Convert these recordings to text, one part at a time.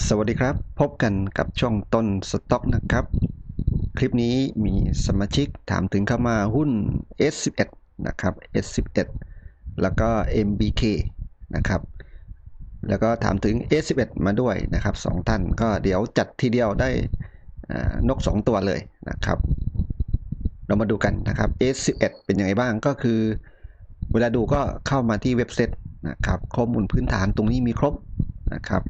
สวัสดีครับ พบกันกับช่องต้นสต็อกนะครับ คลิปนี้มีสมาชิกถามถึงเข้ามาหุ้น S11 นะครับ S11 แล้วก็ MBK นะครับ แล้วก็ถามถึง S11 มาด้วยนะครับสองท่านก็เดี๋ยวจัดทีเดียวได้นก 2 ตัวเลยนะครับ เรามาดูกันนะครับ S11 เป็นยังไงบ้างก็คือ เวลาดูก็เข้ามาที่เว็บไซต์นะครับ ข้อมูลพื้นฐานตรงนี้มีครบนะครับ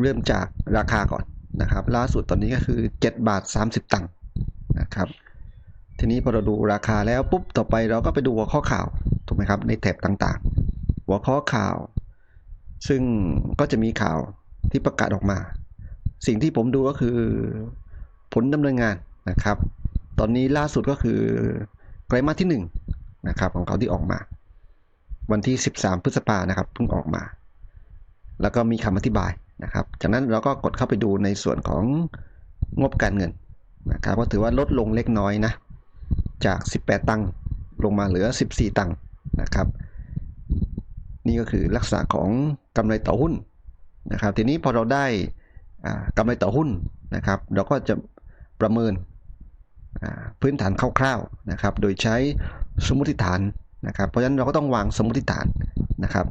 เริ่มจากราคาก่อนนะครับ ล่าสุดตอนนี้ก็คือ 7 บาท 30 ตังค์นะครับ ทีนี้พอเราดูราคาแล้วปุ๊บต่อไปเราก็ไปดูหัวข้อข่าวถูกไหมครับในแถบต่างๆ หัวข้อข่าว ซึ่งก็จะมีข่าวที่ประกาศออกมา สิ่งที่ผมดูก็คือผลดำเนินงานนะครับ ตอนนี้ล่าสุดก็คือไตรมาสที่1นะครับของเขาที่ออกมา วันที่ 13 พฤษภานะครับเพิ่งออกมา แล้วก็มีคำอธิบาย นะครับจากนั้นเราก็กดเข้าไปดูในส่วนของงบการเงินนะครับก็ถือว่าลดลงเล็กน้อยนะจาก 18 ตังค์ลงมาเหลือ 14 ตังค์นะครับ นี่ก็คือลักษณะของกำไรต่อหุ้นนะครับ ทีนี้พอเราได้อ่ากำไรต่อหุ้นนะครับ เราก็จะประเมินพื้นฐานคร่าวๆนะครับ โดยใช้สมมติฐาน นะครับเพราะฉะนั้นเราก็ต้องวางสมมติฐานนะครับ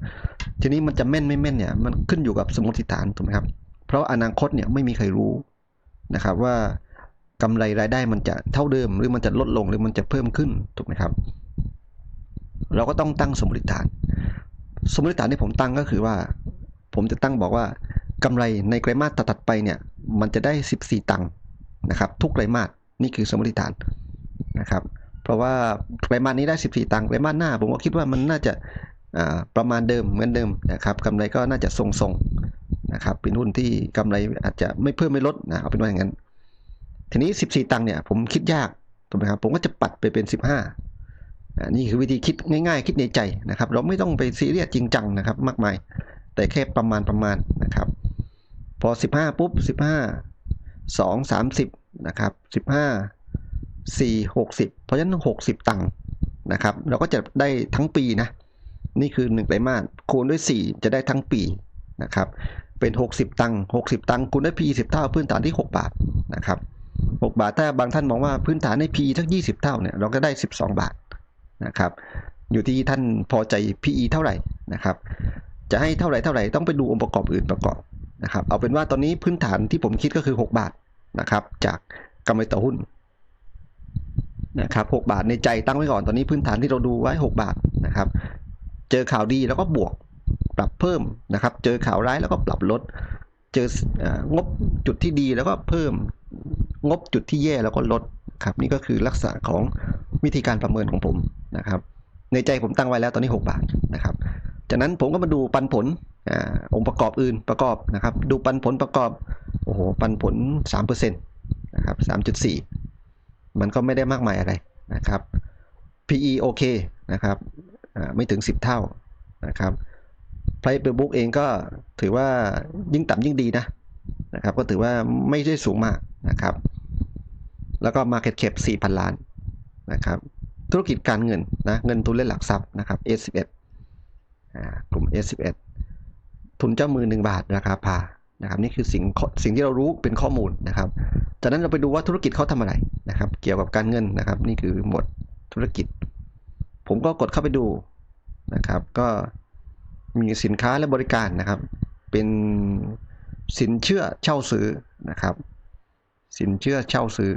ทีนี้มันจะแม่นไม่แม่นเนี่ยมันขึ้นอยู่กับสมมติฐานถูกไหมครับ เพราะอนาคตเนี่ยไม่มีใครรู้นะครับว่ากำไรรายได้มันจะเท่าเดิม หรือมันจะลดลงหรือมันจะเพิ่มขึ้นถูกไหมครับ เราก็ต้องตั้งสมมติฐาน สมมติฐานที่ผมตั้งก็คือว่า ผมจะตั้งบอกว่ากำไรในไตรมาสตัดไปเนี่ยมันจะได้ 14 ตังค์นะครับ ทุกไตรมาสนี่คือสมมติฐานนะครับ เพราะว่าไตรมาสนี้ได้ 14 ตังค์ไตรมาสหน้า ผมก็คิดว่ามันน่าจะประมาณเดิมเหมือนเดิมนะครับกำไรก็น่าจะทรงๆนะครับเป็นหุ้นที่กำไรอาจจะไม่เพิ่มไม่ลดนะเอาเป็นว่าอย่างนั้น ทีนี้ 14 ตังค์เนี่ยผมคิดยากถูกไหมครับผมก็จะปัดไปเป็น 15อ่านี่คือวิธีคิดง่าย ๆ คิดในใจนะครับ เราไม่ต้องไปซีเรียสจริงจังนะครับ มากมาย แต่แค่ประมาณประมาณนะครับ พอ 15 ปุ๊บ 15 2 30นะครับ15 4 60 เพราะฉะนั้น 60 ตังค์นะครับ เราก็จะได้ทั้งปีนะ นี่คือ 1 ไตรมาสคูณด้วย 4 จะได้ทั้งปีนะครับ เป็น 60 ตังค์ 60 ตังค์คูณด้วย P 10 เท่าพื้นฐานที่ 6 บาทนะครับ 6 บาท ถ้าบางท่านมองว่าพื้นฐานใน P ทัก20 เท่าเนี่ย เราก็ได้ 12 บาทนะครับ อยู่ที่ท่านพอใจ PE เท่าไหร่นะครับ จะให้เท่าไหร่เท่าไหร่ต้องไปดูองค์ประกอบอื่นประกอบนะครับ เอาเป็นว่าตอนนี้พื้นฐานที่ผมคิดก็คือ 6 บาทนะครับ จากกำไรต่อหุ้น นะครับ6บาทในใจตั้งไว้ก่อนตอนนี้พื้นฐานที่เราดูไว้ 6 บาทนะครับ เจอข่าวดีแล้วก็บวกปรับเพิ่มนะครับ เจอข่าวร้ายแล้วก็ปรับลด เจอเอ่องบจุดที่ดีแล้วก็เพิ่มงบจุดที่แย่แล้วก็ลดครับนี่ก็คือลักษณะของวิธีการประเมินของผมนะครับ ในใจผมตั้งไว้แล้วตอนนี้ 6 บาทนะครับจากนั้นผมก็มาดูปันผลอองค์ประกอบอื่นประกอบนะครับ ดูปันผลประกอบโอ้โหปันผล3%นะครับ3.4 มันก็ไม่ได้มากมายอะไรนะครับ PE โอเคนะครับไม่ถึง 10 เท่านะครับ Price per book เองก็ถือว่ายิ่งต่ำยิ่งดีนะนะครับก็ถือว่าไม่ได้สูงมากนะครับ แล้วก็ Market Cap 4,000 ล้านนะครับ ธุรกิจการเงินนะเงินทุนและหลักทรัพย์นะครับ S11 อ่ากลุ่ม S11 ทุนเจ้ามือ 1 บาทราคาพา นะครับนี่คือสิ่งสิ่งที่เรารู้เป็นข้อมูลนะครับจากนั้นเราไปดูว่าธุรกิจเขาทำอะไรนะครับ เกี่ยวกับการเงินนะครับ นี่คือหมวดธุรกิจ ผมก็กดเข้าไปดูนะครับ ก็มีสินค้าและบริการนะครับ เป็นสินเชื่อเช่าซื้อนะครับ สินเชื่อเช่าซื้อ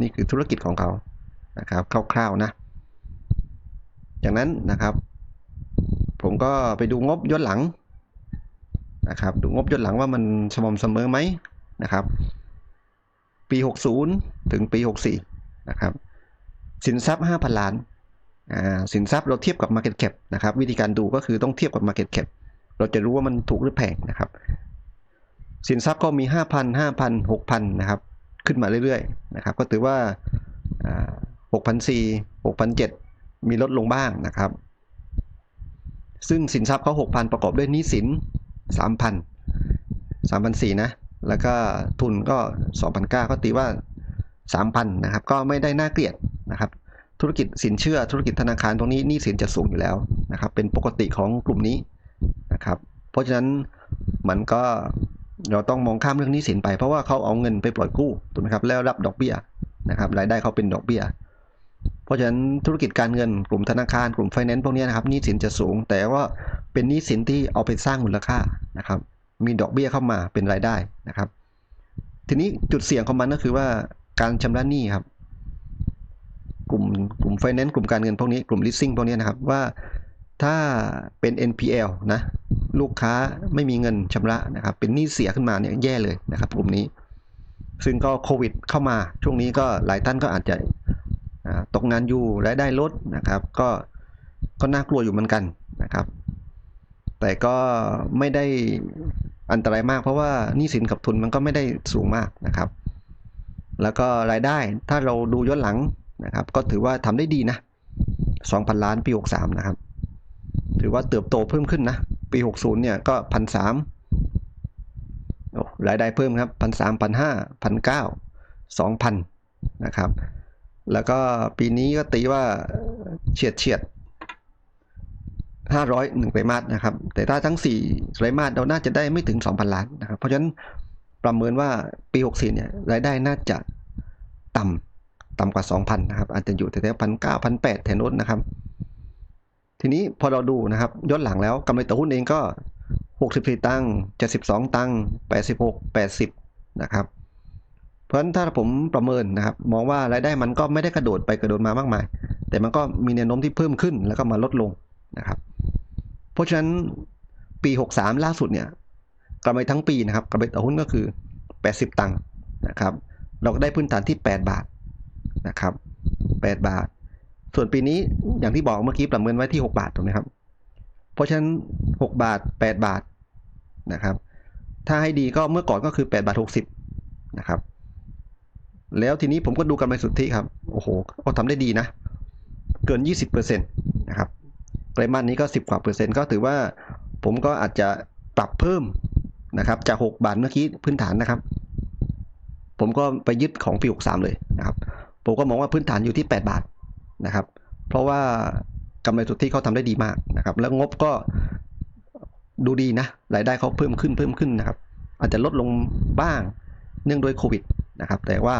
นี่คือธุรกิจของเขานะครับคร่าวๆนะจากนั้นนะครับ ผมก็ไปดูงบย้อนหลัง นะครับ ดูงบย้อนหลังว่ามันสม่ำเสมอไหมนะครับ ปี 60 ถึงปี 64 นะครับ สินทรัพย์ 5,000 ล้านสินทรัพย์เราเทียบกับ Market Cap นะครับ วิธีการดูก็คือต้องเทียบกับ Market Cap เราจะรู้ว่ามันถูกหรือแพงนะครับ สินทรัพย์ก็มี 5,000 5,000 6,000 นะครับ ขึ้นมาเรื่อยๆ นะครับ ก็ถือว่าอ่า6,400 6,700 มีลดลงบ้างนะครับ ซึ่งสินทรัพย์เขา6,000 ประกอบด้วยหนี้สิน 3,000 3,400นะ แล้วก็ทุนก็2,900ก็ตีว่า 3,000 นะครับ ก็ไม่ได้น่าเกลียดนะครับ ธุรกิจสินเชื่อ ธุรกิจธนาคารตรงนี้หนี้สินจะสูงอยู่แล้วนะครับ เป็นปกติของกลุ่มนี้นะครับ เพราะฉะนั้นมันก็เราต้องมองข้ามเรื่องหนี้สินไป เพราะว่าเขาเอาเงินไปปล่อยกู้ถูกไหมครับแล้วรับดอกเบี้ยนะครับรายได้เขาเป็นดอกเบี้ย เพราะฉะนั้นธุรกิจการเงินกลุ่มธนาคารกลุ่มไฟแนนซ์พวกนี้นะครับหนี้สินจะสูง แต่ว่าเป็นหนี้สินที่เอาไปสร้างมูลค่า นะครับ มีดอกเบี้ยเข้ามาเป็นรายได้นะครับ ทีนี้จุดเสี่ยงของมันก็คือว่าการชำระหนี้ครับ กลุ่มกลุ่มไฟแนนซ์กลุ่มการเงินพวกนี้กลุ่ม leasing พวกนี้นะครับว่าถ้าเป็น NPL นะลูกค้าไม่มีเงินชำระนะครับ เป็นหนี้เสียขึ้นมาเนี่ยแย่เลยนะครับ กลุ่มนี้ ซึ่งก็โควิดเข้ามาช่วงนี้ก็หลายท่านก็อาจจะตกงานอยู่รายได้ลดนะครับ ก็ก็น่ากลัวอยู่เหมือนกันนะครับ แต่ก็ไม่ได้อันตรายมาก เพราะว่านี้สินกับทุนมันก็ไม่ได้สูงมากนะครับ แล้วก็รายได้ถ้าเราดูย้อนหลังนะครับ ก็ถือว่าทำได้ดีนะ 2,000 ล้านปี 63 นะครับ ถือว่าเติบโตเพิ่มขึ้นนะ ปี 60 เนี่ยก็พันสามรายได้เพิ่มครับพันสามพันห้าพันเก้าสองพันนะครับ แล้วก็ปีนี้ก็ตีว่าเฉียดเฉียด ห้าร้อยหนึ่งไตรมาสนะครับ แต่ถ้าทั้งสี่ไตรมาสเราน่าจะได้ไม่ถึงสองพันล้านนะครับ เพราะฉะนั้นประเมินว่าปี 64 เนี่ยรายได้น่าจะต่ำต่ำกว่า 2,000 นะครับ อาจจะอยู่แถวๆพันเก้าพันแปดแถวโน้นนะครับ ทีนี้พอเราดูนะครับย้อนหลังแล้วกำไรต่อหุ้นเองก็ 64 ตังค์72 ตังค์86 80 นะครับ เพราะฉะนั้นถ้าผมประเมินนะครับ มองว่ารายได้มันก็ไม่ได้กระโดดไปกระโดดมามากมาย แต่มันก็มีแนวโน้มที่เพิ่มขึ้นแล้วก็มาลดลงนะครับ เพราะฉะนั้นปี 63 ล่าสุดเนี่ยกำไรทั้งปีนะครับกำไรต่อหุ้นก็คือ 80 ตังค์นะครับ เราก็ได้พื้นฐานที่ 8 บาทนะครับ 8 บาท ส่วนปีนี้อย่างที่บอกเมื่อกี้ประเมินไว้ที่ 6 บาทถูกไหมครับ เพราะฉะนั้น 6 บาท 8 บาทนะครับ ถ้าให้ดีก็เมื่อก่อนก็คือ 8 บาท 60 นะครับ แล้วทีนี้ผมก็ดูกำไรสุทธิครับ โอ้โหก็ทำได้ดีนะ เกิน 20%นะครับ ไตรมาสนี้ก็ 10 กว่าเปอร์เซ็นต์ก็ถือว่าผมก็อาจจะปรับเพิ่มนะครับจาก 6 บาทเมื่อกี้พื้นฐานนะครับ ผมก็ไปยึดของปี 63 เลยนะครับ ผมก็มองว่าพื้นฐานอยู่ที่ 8 บาทนะครับ เพราะว่ากำไรสุทธิเขาทำได้ดีมากนะครับ แล้วงบก็ดูดีนะรายได้เขาเพิ่มขึ้นเพิ่มขึ้นนะครับ อาจจะลดลงบ้างเนื่องด้วยโควิดนะครับ แต่ว่า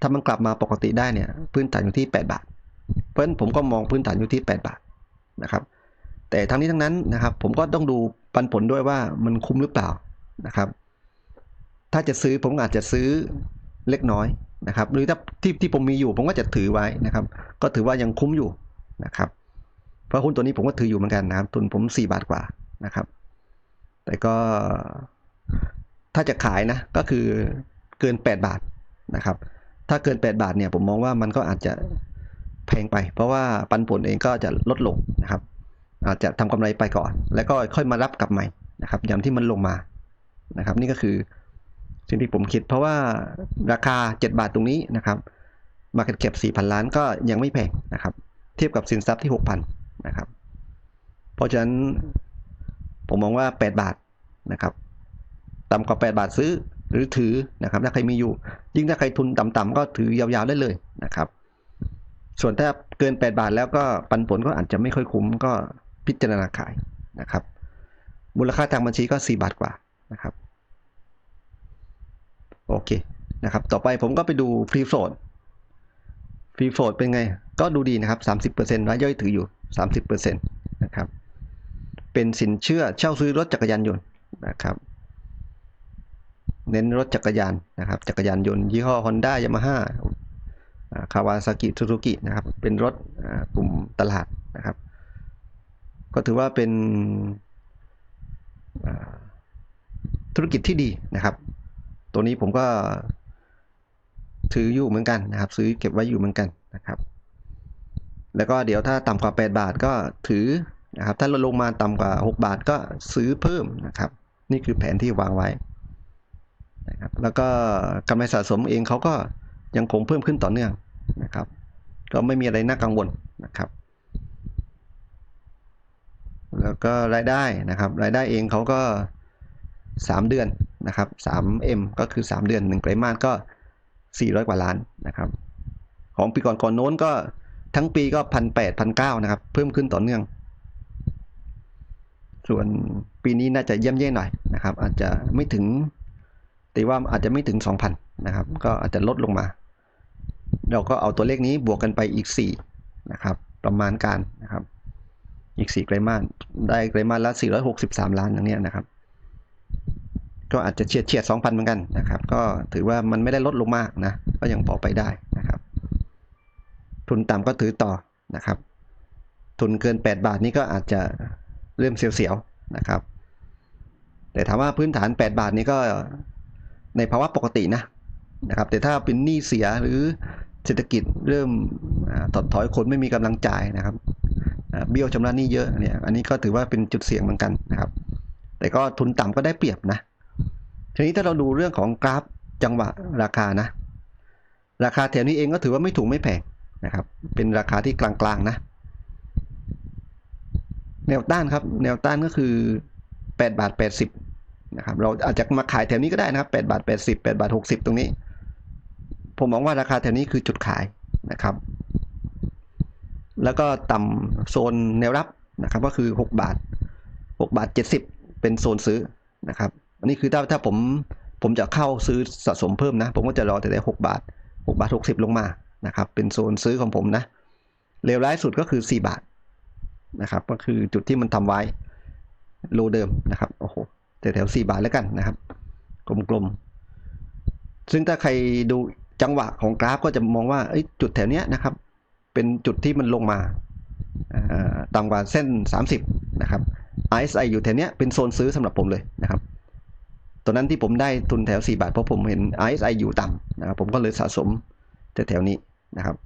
ถ้ามันกลับมาปกติได้เนี่ย พื้นฐานอยู่ที่ 8 บาท เพราะฉะนั้นผมก็มองพื้นฐานอยู่ที่ 8 บาท นะครับ แต่ทั้งนี้ทั้งนั้นนะครับ ผมก็ต้องดูปันผลด้วยว่ามันคุ้มหรือเปล่านะครับ ถ้าจะซื้อผมอาจจะซื้อเล็กน้อยนะครับ หรือถ้าที่ที่ผมมีอยู่ ผมก็จะถือไว้นะครับ ก็ถือว่ายังคุ้มอยู่นะครับ เพราะหุ้นตัวนี้ผมก็ถืออยู่เหมือนกันนะครับ ทุนผม4บาทกว่านะครับ แต่ก็ถ้าจะขายนะก็คือเกิน 8 บาทนะครับ ถ้าเกิน 8 บาทเนี่ยผมมองว่ามันก็อาจจะ พงไป เพราะว่าปันผลเองก็จะลดลงนะครับ อาจจะทำกำไรไปก่อน แล้วก็ค่อยมารับกลับใหม่นะครับยางที่มันลงมานะครับ นี่ก็คือสิ่งที่ผมคิด เพราะว่าราคา 7 บาทตรงนี้นะครับ Market Cap 4,000 ล้านก็ยังไม่แพงนะครับ เทียบกับสินทรัพย์ที่ 6,000นะครับ เพราะฉะนั้นผมมองว่า 8 บาทนะครับต่ำกว่า 8 บาทซื้อหรือถือนะครับ ถ้าใครมีอยู่ ยิ่งถ้าใครทุนต่ำๆก็ถือยาวๆได้เลยนะครับ ส่วนถ้าเกิน 8 บาทแล้วก็ปันผลก็อาจจะไม่ค่อยคุ้มก็พิจารณาขายนะครับ มูลค่าทางบัญชีก็ 4 บาทกว่านะครับ โอเคนะครับ ต่อไปผมก็ไปดูฟรีโฟลดฟรีโฟลดเป็นไง ก็ดูดีนะครับ 30%รายย่อยถืออยู่ 30%นะครับ เป็นสินเชื่อเช่าซื้อรถจักรยานยนต์นะครับ เน้นรถจักรยานนะครับ จักรยานยนต์ยี่ห้อ Honda Yamaha คาวาซากิซูซูกินะครับ เป็นรถกลุ่มตลาดนะครับ ก็ถือว่าเป็นธุรกิจที่ดีนะครับ ตัวนี้ผมก็ถืออยู่เหมือนกันนะครับ ซื้อเก็บไว้อยู่เหมือนกันนะครับ แล้วก็เดี๋ยวถ้าต่ำกว่า 8 บาทก็ถือนะครับ ถ้าลดลงมาต่ำกว่า 6 บาทก็ซื้อเพิ่มนะครับ นี่คือแผนที่วางไว้นะครับ แล้วก็กำไรสะสมเองเขาก็ยังคงเพิ่มขึ้นต่อเนื่อง นะครับ ก็ไม่มีอะไรน่ากังวลนะครับ แล้วก็รายได้นะครับ รายได้เองเขาก็ 3 เดือนนะครับ 3M ก็คือ 3 เดือน1ไตรมาสก็ 400 กว่าล้านนะครับ ของปีก่อนก่อนโน้นก็ทั้งปีก็พันแปดพันเก้านะครับ เพิ่มขึ้นต่อเนื่อง ส่วนปีนี้น่าจะเยี่ยมเย่หน่อยนะครับนะครับอาจจะไม่ถึงตีว่าอาจจะไม่ถึง 2,000 นะครับ ก็อาจจะลดลงมา เราก็เอาตัวเลขนี้บวกกันไปอีก4นะครับประมาณการนะครับอีก4ไตรมาสได้ไตรมาสละ 463 ล้านอย่างเนี้ยนะครับ ก็อาจจะเฉียดเฉียด2,000 เหมือนกันนะครับ ก็ถือว่ามันไม่ได้ลดลงมากนะ ก็ยังพอไปได้นะครับ ทุนต่ำก็ถือต่อนะครับ ทุนเกิน 8 บาทนี้ก็อาจจะเริ่มเสียวๆนะครับ แต่ถามว่าพื้นฐาน 8 บาทนี้ก็ในภาวะปกตินะนะครับ แต่ถ้าเป็นหนี้เสียหรือ เศรษฐกิจเริ่มอาถดถอยคนไม่มีกำลังจ่ายนะครับเบี้ยวชำระหนี้เยอะเนี่ยอันนี้ก็ถือว่าเป็นจุดเสี่ยงเหมือนกันนะครับ แต่ก็ทุนต่ำก็ได้เปรียบนะทีนี้ถ้าเราดูเรื่องของกราฟจังหวะราคานะ ราคาแถวนี้เองก็ถือว่าไม่ถูกไม่แพงนะครับ เป็นราคาที่กลางๆนะ แนวต้านครับ แนวต้านก็คือ8บาท80นะครับเราอาจจะมาขายแถวนี้ก็ได้นะครับ8บาท80 8บาท60 ตรงนี้ ผมมองว่าราคาแถวนี้คือจุดขายนะครับ แล้วก็ต่ำโซนแนวรับนะครับ ก็คือ 6 บาท 6 บาท 70 เป็นโซนซื้อนะครับ อันนี้คือถ้าถ้าผมผมจะเข้าซื้อสะสมเพิ่มนะ ผมก็จะรอแต่ได้6บาท 6 บาท 60 ลงมานะครับ เป็นโซนซื้อของผมนะเลวร้ายสุดก็คือ 4 บาทนะครับ ก็คือจุดที่มันทำไว้โลเดิมนะครับโอ้โหแต่แถว4บาทแล้วกันนะครับ กลมๆซึ่งถ้าใครดู จังหวะของกราฟก็จะมองว่าจุดแถวเนี้ยนะครับ เป็นจุดที่มันลงมาอ่าต่ำกว่าเส้น 30 นะครับ RSI อยู่แถวเนี้ยเป็นโซนซื้อสำหรับผมเลยนะครับตอนนั้นที่ผมได้ทุนแถว 4 บาท เพราะผมเห็น RSI อยู่ต่ำนะครับผมก็เลยสะสมแถวๆนี้นะครับ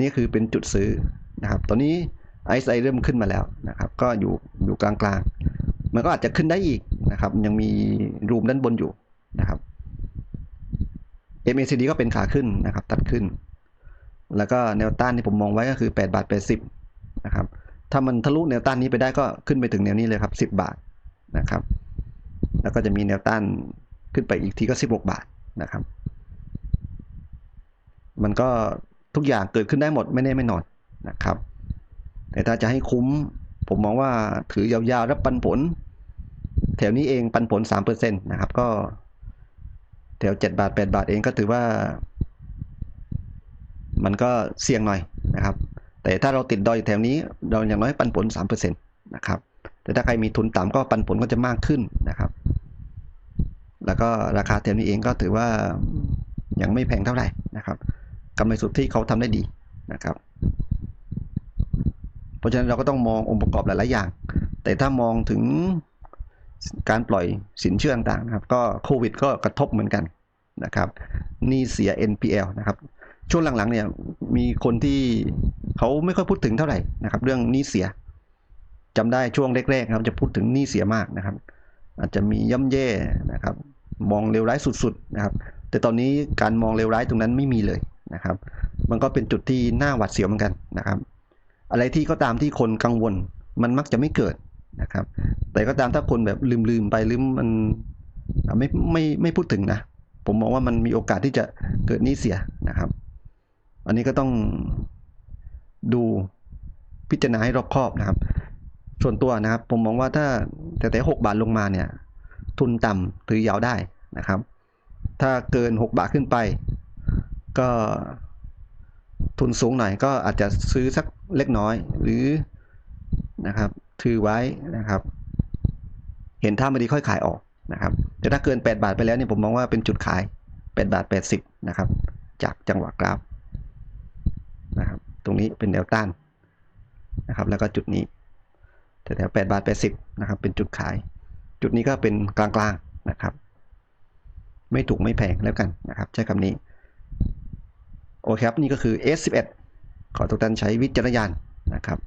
นี่คือเป็นจุดซื้อนะครับ ตอนนี้ RSI เริ่มขึ้นมาแล้วนะครับ ก็อยู่อยู่กลางๆ มันก็อาจจะขึ้นได้อีกนะครับ ยังมีรูมด้านบนอยู่นะครับ MACD ก็เป็นขาขึ้นนะครับ ตัดขึ้น แล้วก็แนวต้านที่ผมมองไว้ก็คือ 8 บาท 80 นะครับ ถ้ามันทะลุแนวต้านนี้ไปได้ก็ขึ้นไปถึงแนวนี้เลยครับ 10 บาทนะครับ แล้วก็จะมีแนวต้านขึ้นไปอีกทีก็ 16 บาทนะครับ มันก็ทุกอย่างเกิดขึ้นได้หมดไม่แน่ไม่นอนนะครับ แต่ถ้าจะให้คุ้ม ผมมองว่าถือยาวๆรับปันผล แถวนี้เองปันผล 3%นะครับ ก็ แถว 7 บาท 8 บาทเองก็ถือว่า มันก็เสี่ยงหน่อยนะครับ แต่ถ้าเราติดดอยอยู่แถวนี้เราอย่างน้อยปันผล 3%นะครับ แต่ถ้าใครมีทุนต่ำก็ปันผลก็จะมากขึ้นนะครับ แล้วก็ราคาแถวนี้เองก็ถือว่ายังไม่แพงเท่าไหร่นะครับกำไรสุทธิเขาทำได้ดีนะครับเพราะฉะนั้นเราก็ต้องมององค์ประกอบหลาย ๆ อย่าง แต่ถ้ามองถึง การปล่อยสินเชื่อต่างๆนะครับ ก็โควิดก็กระทบเหมือนกันนะครับหนี่เสีย NPL นะครับ ช่วงหลังๆเนี่ยมีคนที่เขาไม่ค่อยพูดถึงเท่าไหร่นะครับ เรื่องหนี้เสียจำได้ช่วงแรกๆครับจะพูดถึงหนี้เสียมากนะครับ อาจจะมีย่ำแย่นะครับ มองเลวร้ายสุดๆนะครับ แต่ตอนนี้การมองเลวร้ายตรงนั้นไม่มีเลยนะครับ มันก็เป็นจุดที่น่าหวาดเสียวเหมือนกันนะครับ อะไรที่ก็ตามที่คนกังวลมันมักจะไม่เกิด นะครับ แต่ก็ตามถ้าคนแบบลืมๆไปหรือมันไม่ไม่ไม่พูดถึงนะ ผมมองว่ามันมีโอกาสที่จะเกิดหนี้เสียนะครับ อันนี้ก็ต้องดูพิจารณาให้รอบคอบนะครับ ส่วนตัวนะครับ ผมมองว่าถ้าแต่แต่หกบาทลงมาเนี่ย ทุนต่ำถือยาวได้นะครับ ถ้าเกิน 6 บาทขึ้นไป ก็ทุนสูงหน่อยก็อาจจะซื้อสักเล็กน้อยหรือนะครับ ถือไว้นะครับ เห็นท่าไม่ดีค่อยขายออกนะครับ แต่ถ้าเกิน 8 บาทไปแล้วเนี่ยผมมองว่าเป็นจุดขาย 8 บาท 80 นะครับ จากจังหวะกราฟนะครับ ตรงนี้เป็นแนวต้านนะครับ แล้วก็จุดนี้แถวๆ8บาท 80 นะครับ เป็นจุดขาย จุดนี้ก็เป็นกลางๆนะครับ ไม่ถูกไม่แพงแล้วกันนะครับ ใช้คำนี้ โอเคครับ นี่ก็คือ S11 ขอทุกท่านใช้วิจารณญาณนะครับ